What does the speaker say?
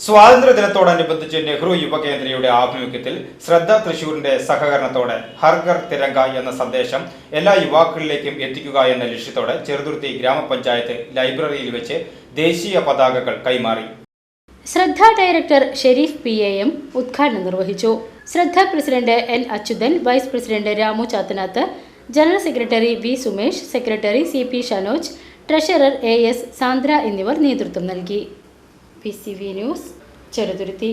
സ്വാതന്ത്ര്യദിനത്തോടനുബന്ധിച്ച് നെഹ്റു യുവകേന്ദ്രയുടെ ആഭിമുഖ്യത്തിൽ ശ്രദ്ധ തൃശൂരിന്റെ സഹകരണത്തോടെ ഹർഗർ തിരങ്ക എന്ന സന്ദേശം എല്ലാ യുവാക്കളിലേക്കും എത്തിക്കുക എന്ന ലക്ഷ്യത്തോടെ ചെറുതുരുത്തി ഗ്രാമപഞ്ചായത്ത് ലൈബ്രറിയിൽ വെച്ച് ദേശീയ പതാകകൾ കൈമാറി. Shraddha director Sharif P A M ഉദ്ഘാടനം നിർവഹിച്ചു. Shraddha president N Achuthan vice president Ramu Chathanath general secretary V Sumesh secretary C P Shanoj treasurer A S Sandra എന്നിവർ നേതൃത്വം നൽകി. P C V news Cheruthuruthy.